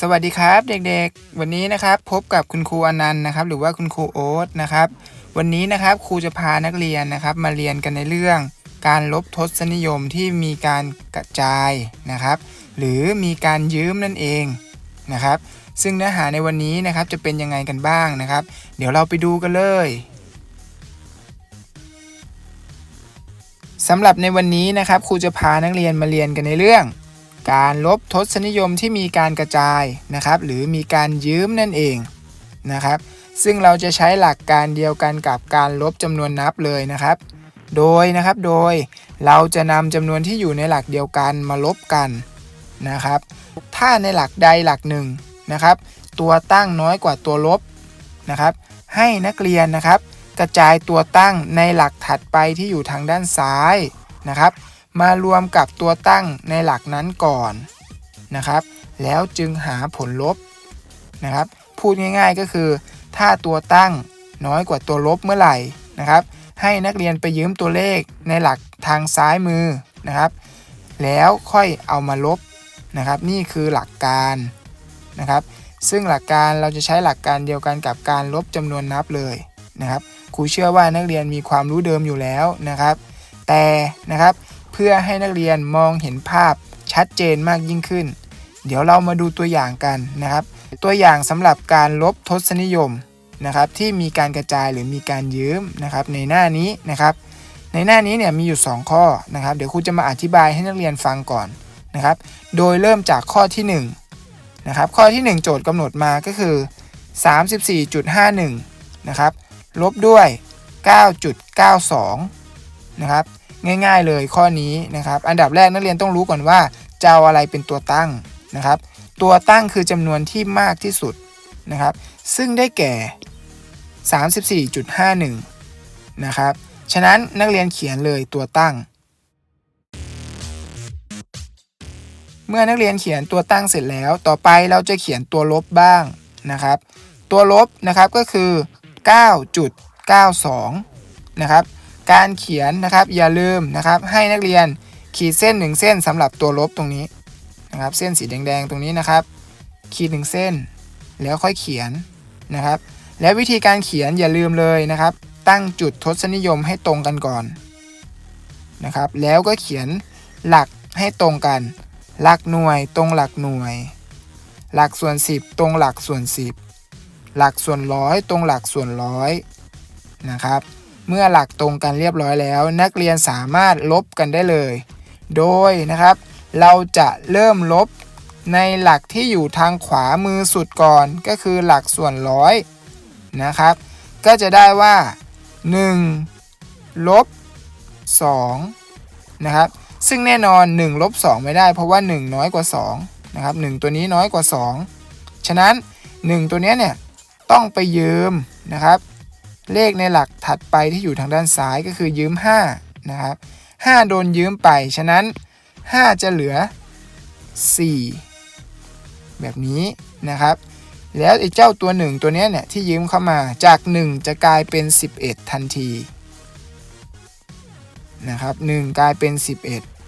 สวัสดีครับเด็กๆ วันนี้นะครับพบกับคุณครูอนันต์นะครับ หรือว่าคุณครูโอ๊ตนะครับ วันนี้นะครับครูจะพานักเรียนนะครับ มาเรียนกันในเรื่อง การลบทศนิยมที่มีการกระจายนะครับ หรือมีการยืมนั่นเองนะครับ ซึ่งเนื้อหาในวันนี้นะครับจะเป็นยังไงกันบ้างนะครับ เดี๋ยวเราไปดูกันเลยสำหรับในวันนี้นะครับครูจะพานักเรียนมาเรียนกันในเรื่อง การลบทศนิยมที่มีการกระจายนะครับ หรือมีการยืมนั่นเองนะครับ ซึ่งเราจะใช้หลักการเดียวกันกับการลบจำนวนนับเลยนะครับ โดยนะครับโดยเราจะนำจำนวนที่อยู่ในหลักเดียวกันมาลบกันนะครับ ถ้าในหลักใดหลักหนึ่งนะครับ ตัวตั้งน้อยกว่าตัวลบนะครับ ให้นักเรียนนะครับ กระจายตัวตั้งในหลักถัดไปที่อยู่ทางด้านซ้ายนะครับ มารวมกับตัวตั้งในหลักนั้นก่อนนะครับ แล้วจึงหาผลลบนะครับ พูดง่ายๆก็คือ ถ้าตัวตั้งน้อยกว่าตัวลบเมื่อไหร่นะครับ ให้นักเรียนไปยืมตัวเลขในหลักทางซ้ายมือนะครับ แล้วค่อยเอามาลบนะครับ นี่คือหลักการนะครับ ซึ่งหลักการเราจะใช้หลักการเดียวกันกับการลบจำนวนนับเลยนะครับครูเชื่อว่านักเรียนมีความรู้เดิมอยู่แล้วนะครับ แต่นะครับ เพื่อให้นักเรียนมองเห็นภาพชัดเจนมากยิ่งขึ้น เดี๋ยวเรามาดูตัวอย่างกันนะครับ ตัวอย่างสำหรับการลบทศนิยมนะครับที่มีการกระจายหรือมีการยืมนะครับในหน้านี้นะครับ ในหน้านี้เนี่ยมีอยู่ 2 ข้อนะครับ เดี๋ยวครูจะมาอธิบายให้นักเรียนฟังก่อนนะครับ โดยเริ่มจากข้อที่1นะครับข้อที่ 1 โจทย์กำหนดมาก็คือ 34.51นะครับลบด้วย 9.92นะครับ ง่าย ๆ เลยข้อนี้นะครับ อันดับแรกนักเรียนต้องรู้ก่อนว่าจะเอาอะไรเป็นตัวตั้งนะครับ ตัวตั้งคือจำนวนที่มากที่สุดนะครับ ซึ่งได้แก่ 34.51 นะครับ ฉะนั้นนักเรียนเขียนเลยตัวตั้ง เมื่อนักเรียนเขียนตัวตั้งเสร็จแล้ว ต่อไปเราจะเขียนตัวลบบ้างนะครับ ตัวลบนะครับก็คือ 9.92 นะครับ การเขียนนะครับอย่าลืมนะครับให้นักเรียนขีดเส้นหนึ่งเส้นสำหรับตัวลบตรงนี้นะครับเส้นสีแดงๆตรงนี้นะครับ ขีดหนึ่งเส้น แล้วค่อยเขียนนะครับ และวิธีการเขียนอย่าลืมเลยนะครับ ตั้งจุดทศนิยมให้ตรงกันก่อนนะครับแล้วก็เขียนหลักให้ตรงกัน หลักหน่วยตรงหลักหน่วย หลักส่วน 10 ตรงหลักส่วน 10 หลักส่วนร้อยตรงหลักส่วนร้อยนะครับ เมื่อหลักตรงกันเรียบร้อยแล้ว นักเรียนสามารถลบกันได้เลย โดยนะครับ เราจะเริ่มลบในหลักที่อยู่ทางขวามือสุดก่อนก็คือหลักส่วนร้อยนะครับ ก็จะได้ว่า 1 ลบ 2 นะครับ ซึ่งแน่นอน 1 ลบ 2 ไม่ได้ เพราะว่า 1 น้อยกว่า 2 นะครับ 1 ตัวนี้น้อยกว่า 2 ฉะนั้น 1 ตัวนี้เนี่ย ต้องไปยืมนะครับ เลขในหลักถัดไปที่อยู่ทางด้านซ้ายก็คือยืม5นะครับ5โดนยืมไป ฉะนั้น 5 จะเหลือ 4 แบบนี้นะครับ แล้วไอ้เจ้าตัว 1 ตัวนี้เนี่ยที่ยืมเข้ามาจาก 1 จะกลายเป็น 11 ทันทีนะครับ1กลายเป็น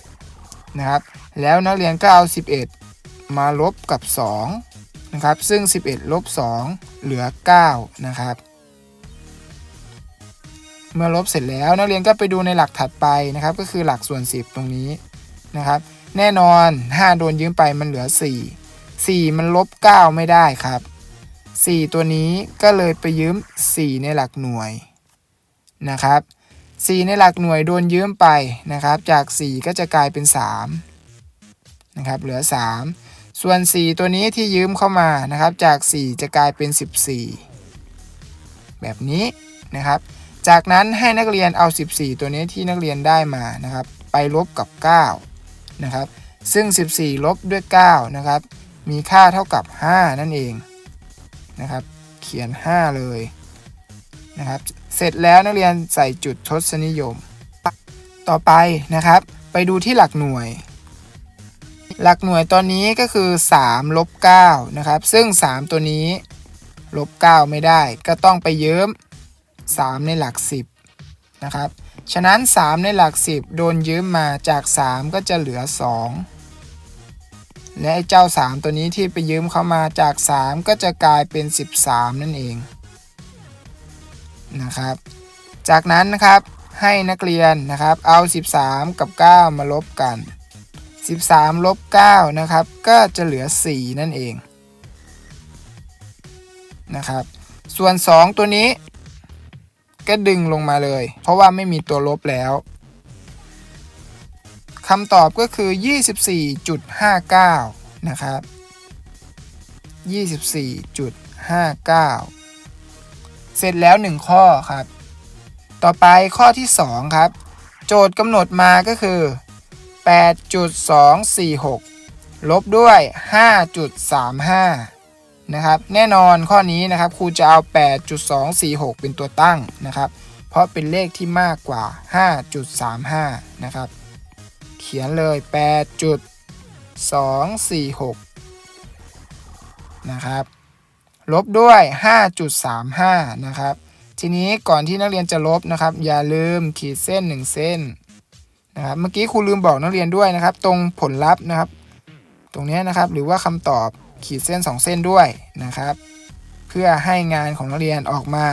11นะครับแล้วนักเรียนก็เอา 11 มาลบกับ2นะครับซึ่ง 11ลบ2เหลือ 9 นะครับ เมื่อลบเสร็จแล้วนักเรียนก็ไปดูในหลักถัดไปนะครับ ก็คือหลักส่วน 10 ตรงนี้นะครับ แน่นอน 5 โดนยืมไปมันเหลือ 4 4 มันลบ 9 ไม่ได้ครับ 4 ตัวนี้ก็เลยไปยืม 4 ในหลักหน่วยนะครับ 4 ในหลักหน่วยโดนยืมไปนะครับ จาก 4 ก็จะกลายเป็น3นะครับเหลือ 3 ส่วน 4 ตัวนี้ที่ยืมเข้ามานะครับ จาก 4 จะกลายเป็น 14 แบบนี้นะครับ จากนั้นให้นักเรียนเอา 14 ตัวนี้ที่นักเรียนได้มานะครับ ไปลบกับ9นะครับ ซึ่ง 14 ลบด้วย9นะครับ มีค่าเท่ากับ 5 นั่นเองนะครับ เขียน 5 เลยนะครับ เสร็จแล้วนักเรียนใส่จุดทศนิยม ต่อไปนะครับ ไปดูที่หลักหน่วย หลักหน่วยตอนนี้ก็คือ3ลบ9นะครับ ซึ่ง 3 ตัวนี้ลบ9ไม่ได้ ก็ต้องไปยืม 3 ในหลัก 10นะครับ ฉะนั้น 3 ในหลัก 10 โดนยืมมาจาก 3 ก็จะเหลือ 2 และไอ้เจ้า 3 ตัวนี้ที่ไปยืมเข้ามาจาก 3 ก็จะกลายเป็น 13 นั่นเองนะครับ จากนั้นนะครับให้นักเรียนนะครับเอา 13 กับ 9 มาลบกัน 13ลบ9นะครับก็จะเหลือ 4 นั่นเองนะครับ ส่วน 2 ตัวนี้ ก็ดึงลงมาเลย เพราะว่าไม่มีตัวลบแล้วคำตอบก็คือ 24.59 นะครับ 24.59 เสร็จแล้ว 1 ข้อครับ ต่อไปข้อที่ 2 ครับ โจทย์กำหนดมาก็คือ 8.246 ลบด้วย 5.35 นะครับแน่นอนข้อนี้นะครับครูจะเอา 8.246 เป็นตัวตั้งนะครับ เพราะเป็นเลขที่มากกว่า 5.35 นะครับ เขียนเลย 8.246 นะครับ ลบด้วย 5.35 นะครับ ทีนี้ก่อนที่นักเรียนจะลบนะครับ อย่าลืมขีดเส้น 1 เส้นนะครับเมื่อกี้ครูลืมบอกนักเรียนด้วยนะครับ ตรงผลลัพธ์นะครับ ตรงนี้นะครับหรือว่าคำตอบ ขีดเส้น 2 เส้นด้วยนะครับ เพื่อให้งานของนักเรียนออกมา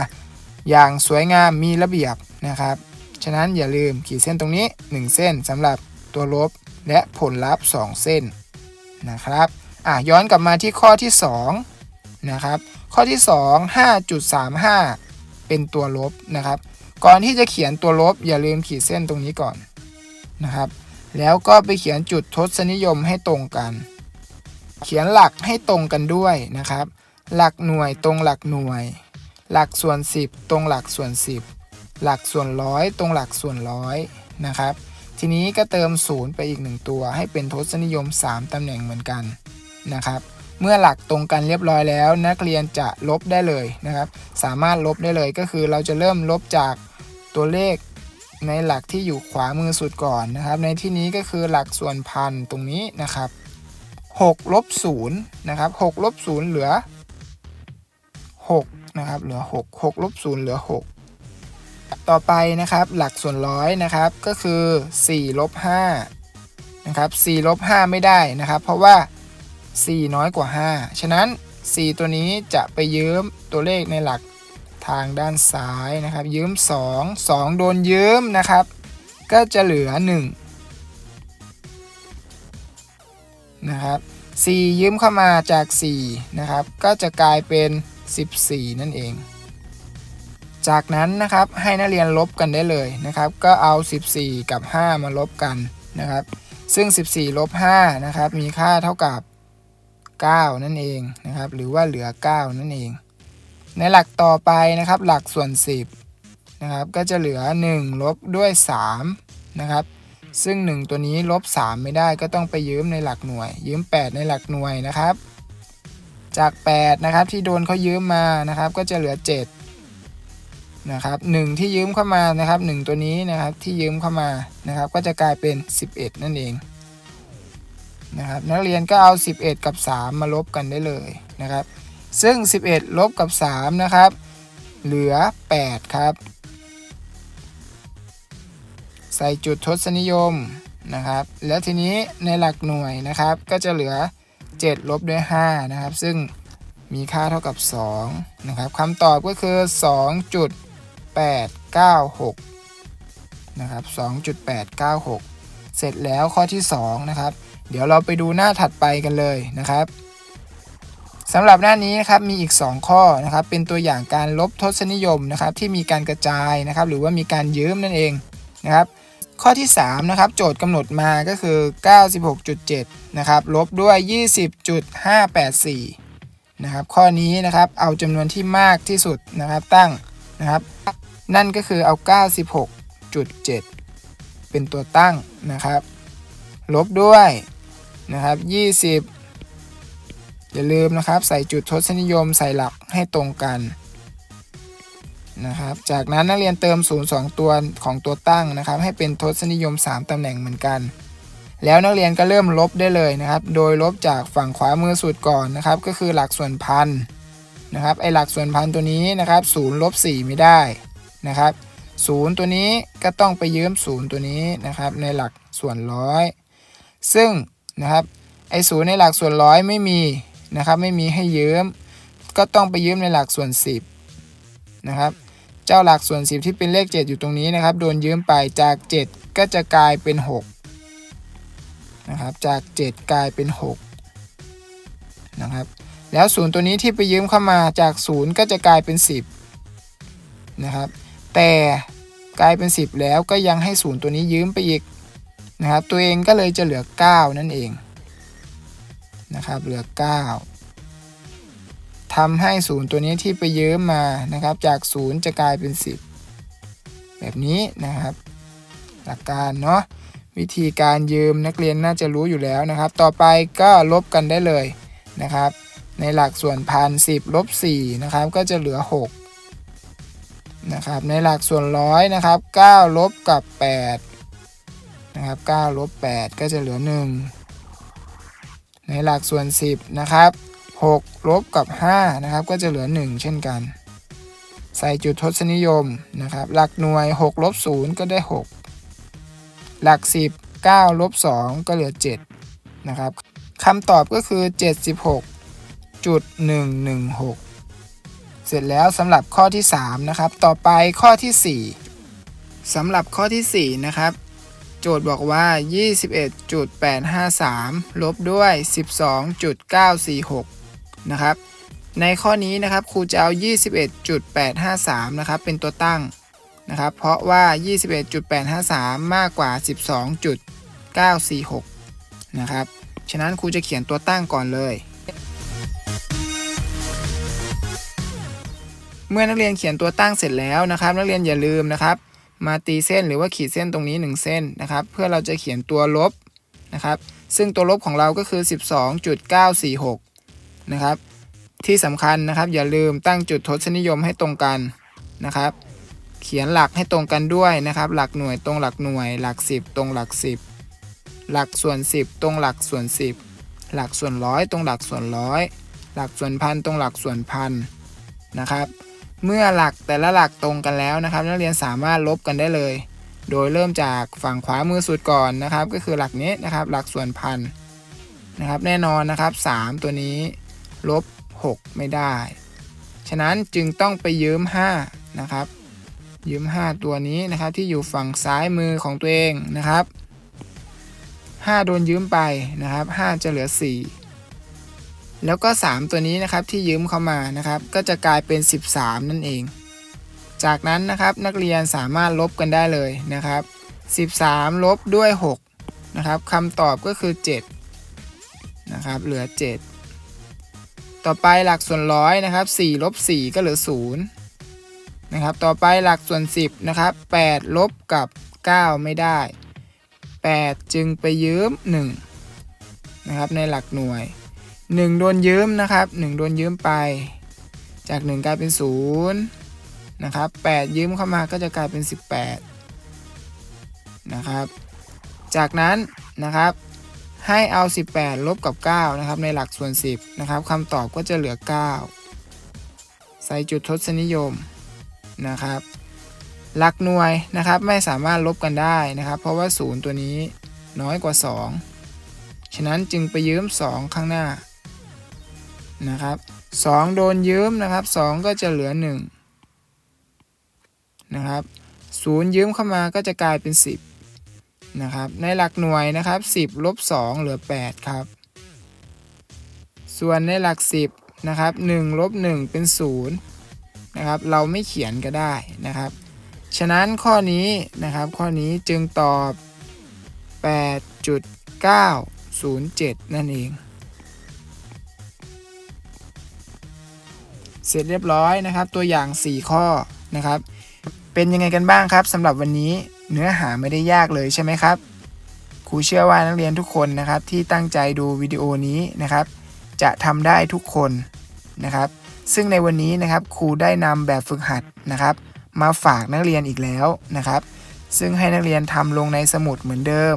อย่างสวยงามมีระเบียบนะครับ ฉะนั้นอย่าลืมขีดเส้นตรงนี้ 1 เส้นสำหรับตัวลบและผลลัพธ์ 2 เส้นนะครับอะย้อนกลับมาที่ข้อที่2นะครับข้อที่ 2 5.35 เป็นตัวลบนะครับ ก่อนที่จะเขียนตัวลบ อย่าลืมขีดเส้นตรงนี้ก่อนนะครับ แล้วก็ไปเขียนจุดทศนิยมให้ตรงกัน เขียนหลักให้ตรงกันด้วยนะครับ หลักหน่วยตรงหลักหน่วย หลักส่วน 10 ตรงหลักส่วน 10 หลักส่วนร้อยตรงหลักส่วนร้อยนะครับ ทีนี้ก็เติม0ไปอีก1ตัว ให้เป็นทศนิยม 3 ตำแหน่งเหมือนกันนะครับ เมื่อหลักตรงกันเรียบร้อยแล้ว นักเรียนจะลบได้เลยนะครับ สามารถลบได้เลยก็คือเราจะเริ่มลบจากตัวเลขในหลักที่อยู่ขวามือสุดก่อนนะครับ ในที่นี้ก็คือหลักส่วนพันตรงนี้นะครับ 6ลบ0นะครับ6ลบ0เหลือ6นะครับเหลือ 6 6ลบ0เหลือ 6 ต่อไปนะครับหลักส่วนร้อยนะครับก็คือ4ลบ5นะครับ4ลบ5ไม่ได้นะครับ เพราะว่า 4 น้อยกว่า 5 ฉะนั้น 4 ตัวนี้จะไปยืมตัวเลขในหลักทางด้านซ้ายนะครับ ยืม 2 2 โดนยืมนะครับ ก็จะเหลือ 1 นะครับ 4 ยืมเข้ามาจาก 4 นะครับ ก็จะกลายเป็น 14 นั่นเอง จากนั้นนะครับให้นักเรียนลบกันได้เลยนะครับ ก็เอา 14 กับ 5 มาลบกันนะครับ ซึ่ง 14 ลบ 5 นะครับ มีค่าเท่ากับ 9 นั่นเองนะครับ หรือว่าเหลือ 9 นั่นเอง ในหลักต่อไปนะครับ หลักส่วน 10 นะครับ ก็จะเหลือ 1 ลบด้วย 3 นะครับ ซึ่ง 1 ตัวนี้ลบ 3 ไม่ได้ก็ต้องไปยืมในหลักหน่วย ยืม 8 ในหลักหน่วยนะครับ จาก 8 นะครับที่โดนเขายืมมานะครับ ก็จะเหลือ 7 นะครับ 1 ที่ยืมเข้ามานะครับ 1 ตัวนี้นะครับที่ยืมเข้ามานะครับ ก็จะกลายเป็น 11 นั่นเองนะครับนักเรียนก็เอา 11 กับ 3 มาลบกันได้เลยนะครับ ซึ่ง 11 ลบกับ 3 นะครับ เหลือ 8 ครับ ใส่จุดทศนิยมนะครับ แล้วทีนี้ในหลักหน่วยนะครับ ก็จะเหลือ 7 ลบด้วย 5 นะครับ ซึ่งมีค่าเท่ากับ 2 นะครับคำตอบก็คือ 2.896 นะครับ 2.896 เสร็จแล้วข้อที่ 2 นะครับ เดี๋ยวเราไปดูหน้าถัดไปกันเลยนะครับสำหรับหน้านี้นะครับมีอีก 2 ข้อนะครับเป็นตัวอย่างการลบทศนิยมนะครับที่มีการกระจายนะครับหรือว่ามีการยืมนั่นเองนะครับ ข้อที่3นะครับโจทย์กำหนดมาก็คือ 96.7นะครับลบด้วย 20.584นะครับข้อนี้นะครับเอาจำนวนที่มากที่สุดนะครับตั้งนะครับ นั่นก็คือเอา 96.7 เป็นตัวตั้งนะครับ ลบด้วยนะครับ20 อย่าลืมนะครับ ใส่จุดทศนิยมใส่หลักให้ตรงกัน นะครับ จากนั้นนักเรียนเติม 0 2 ตัวของตัวตั้งนะครับ ให้เป็นทศนิยม 3 ตำแหน่งเหมือนกัน แล้วนักเรียนก็เริ่มลบได้เลยนะครับ โดยลบจากฝั่งขวามือสุดก่อนนะครับ ก็คือหลักส่วนพันนะครับไอหลักส่วนพันตัวนี้นะครับ0ลบ4ไม่ได้นะครับ0ตัวนี้ก็ต้องไปยืม 0 ตัวนี้นะครับ ในหลักส่วนร้อย ซึ่งนะครับไอศูนย์ในหลักส่วนร้อยไม่มีนะครับ ไม่มีให้ยืม ก็ต้องไปยืมในหลักส่วน 10นะครับ เจ้าหลักส่วน 10 ที่เป็นเลข 7 อยู่ตรงนี้นะครับ โดนยืมไปจาก 7 ก็จะกลายเป็น6นะครับ จาก 7 กลายเป็น6นะครับแล้วศูนย์ตัวนี้ที่ไปยืมเข้ามาจาก0ก็จะกลายเป็น 10นะครับ แต่กลายเป็น 10 แล้วก็ยังให้ศูนย์ตัวนี้ยืมไปอีกนะครับ ตัวเองก็เลยจะเหลือ 9 นั่นเองนะครับ เหลือ 9 ทำให้ศูนย์ตัวนี้ที่ไปยืมมานะครับ จาก0จะกลายเป็น 10 แบบนี้นะครับ หลักการเนาะวิธีการยืมนักเรียนน่าจะรู้อยู่แล้วนะครับ ต่อไปก็ลบกันได้เลยนะครับ ในหลักส่วนพันสิบลบ4นะครับก็จะเหลือ 6 นะครับ ในหลักส่วนร้อยนะครับ9ลบกับ 8 นะครับ9ลบ8ก็จะเหลือ 1 ในหลักส่วน 10 นะครับ 6 ลบกับ 5 นะครับ ก็จะเหลือ 1 เช่นกัน ใส่จุดทศนิยมนะครับ หลักหน่วย 6 ลบ 0 ก็ได้ 6 หลัก 10 9 ลบ 2 ก็เหลือ 7 นะครับคำตอบก็คือ 76จุด116 เสร็จแล้วสำหรับข้อที่ 3 นะครับ ต่อไปข้อที่ 4 สำหรับข้อที่ 4 นะครับโจทย์บอกว่า 21.853 ลบด้วย 12.946 นะครับ ในข้อนี้นะครับครูจะเอา 21.853 นะครับ เป็นตัวตั้งนะครับ เพราะว่า 21.853 มากกว่า 12.946 นะครับ ฉะนั้นครูจะเขียนตัวตั้งก่อนเลย เมื่อนักเรียนเขียนตัวตั้งเสร็จแล้วนะครับ นักเรียนอย่าลืมนะครับมาตีเส้นหรือว่าขีดเส้นตรงนี้ 1 เส้นนะครับ เพื่อเราจะเขียนตัวลบนะครับ ซึ่งตัวลบของเราก็คือ 12.946 นะครับ ที่สำคัญนะครับ อย่าลืมตั้งจุดทศนิยมให้ตรงกันนะครับ เขียนหลักให้ตรงกันด้วยนะครับ หลักหน่วยตรงหลักหน่วย หลัก 10 ตรงหลัก 10 หลักส่วน 10 ตรงหลักส่วน 10 หลักส่วนร้อยตรงหลักส่วนร้อยหลักส่วนพันตรงหลักส่วนพันนะครับเมื่อหลักแต่ละหลักตรงกันแล้วนะครับ นักเรียนสามารถลบกันได้เลย โดยเริ่มจากฝั่งขวามือสุดก่อนนะครับ ก็คือหลักนี้นะครับ หลักส่วนพันนะครับ แน่นอนนะครับ 3 ตัวนี้ ลบ 6 ไม่ได้ ฉะนั้นจึงต้องไปยืม 5 นะครับ ยืม 5 ตัวนี้นะครับที่อยู่ฝั่งซ้ายมือของตัวเองนะครับ 5 โดนยืมไปนะครับ 5 จะเหลือ 4 แล้วก็ 3 ตัวนี้นะครับที่ยืมเข้ามานะครับ ก็จะกลายเป็น 13 นั่นเอง จากนั้นนะครับนักเรียนสามารถลบกันได้เลยนะครับ 13 ลบด้วย 6 นะครับคำตอบก็คือ 7 นะครับ เหลือ 7 ต่อไปหลักส่วนร้อยนะครับ4ลบ4ก็เหลือ0นะครับต่อไปหลักส่วน 10นะครับ8ลบกับ 9 ไม่ได้ 8 จึงไปยืม1นะครับในหลักหน่วย 1 โดนยืมนะครับ1โดนยืมไป จาก 1 กลายเป็น0นะครับ8ยืมเข้ามาก็จะกลายเป็น 18นะครับจากนั้นนะครับ ให้เอา 18 ลบกับ 9 นะครับ ในหลักส่วน 10 นะครับคำตอบก็จะเหลือ 9 ใส่จุดทศนิยมนะครับ หลักหน่วยนะครับไม่สามารถลบกันได้นะครับ เพราะว่า 0 ตัวนี้น้อยกว่า 2 ฉะนั้นจึงไปยืม 2 ข้างหน้านะครับ2โดนยืมนะครับ 2 ก็จะเหลือ 1 นะครับ 0 ยืมเข้ามาก็จะกลายเป็น 10 นะครับ ในหลักหน่วยนะครับ 10ลบ2เหลือ 8 ครับ ส่วนในหลัก 10นะครับ1ลบ1เป็น 0 นะครับ เราไม่เขียนก็ได้นะครับ ฉะนั้นข้อนี้นะครับข้อนี้จึงตอบ 8.907 นั่นเอง เสร็จเรียบร้อยนะครับตัวอย่าง 4 ข้อนะครับ เป็นยังไงกันบ้างครับสำหรับวันนี้ เนื้อหาไม่ได้ยากเลยใช่ไหมครับ ครูเชื่อว่านักเรียนทุกคนนะครับที่ตั้งใจดูวิดีโอนี้นะครับ จะทำได้ทุกคนนะครับ ซึ่งในวันนี้นะครับครูได้นำแบบฝึกหัดนะครับ มาฝากนักเรียนอีกแล้วนะครับ ซึ่งให้นักเรียนทำลงในสมุดเหมือนเดิม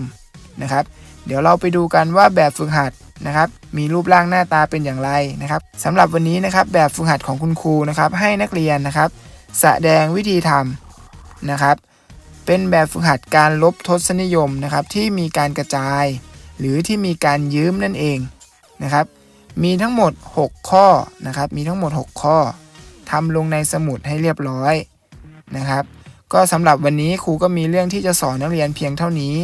นะครับ เดี๋ยวเราไปดูกันว่าแบบฝึกหัดนะครับมีรูปร่างหน้าตาเป็นอย่างไรนะครับสำหรับวันนี้นะครับแบบฝึกหัดของคุณครูนะครับให้นักเรียนนะครับ แสดงวิธีทำนะครับ เป็นแบบฝึกหัดการลบทศนิยมนะครับที่มีการกระจาย หรือที่มีการยืมนั่นเองนะครับ มีทั้งหมด 6 ข้อนะครับ มีทั้งหมด 6 ข้อทำลงในสมุดให้เรียบร้อยนะครับ ก็สำหรับวันนี้ครูก็มีเรื่องที่จะสอนนักเรียนเพียงเท่านี้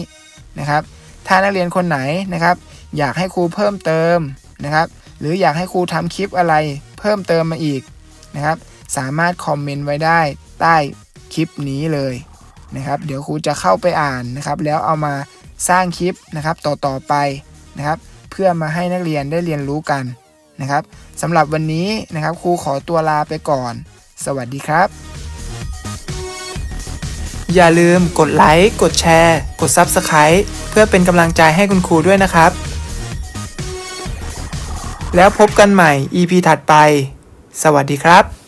นะครับ ถ้านักเรียนคนไหนนะครับ อยากให้ครูเพิ่มเติมนะครับ หรืออยากให้ครูทำคลิปอะไรเพิ่มเติมมาอีกนะครับ สามารถคอมเมนต์ไว้ได้ใต้คลิปนี้เลย นะครับ เดี๋ยวครูจะเข้าไปอ่านนะครับ แล้วเอามาสร้างคลิปนะครับต่อๆไปนะครับ เพื่อมาให้นักเรียนได้เรียนรู้กันนะครับสำหรับวันนี้นะครับครูขอตัวลาไปก่อน สวัสดีครับ อย่าลืมกดไลค์ กดแชร์ กด Subscribe เพื่อเป็นกำลังใจให้คุณครูด้วยนะครับ แล้วพบกันใหม่ EP ถัดไป สวัสดีครับ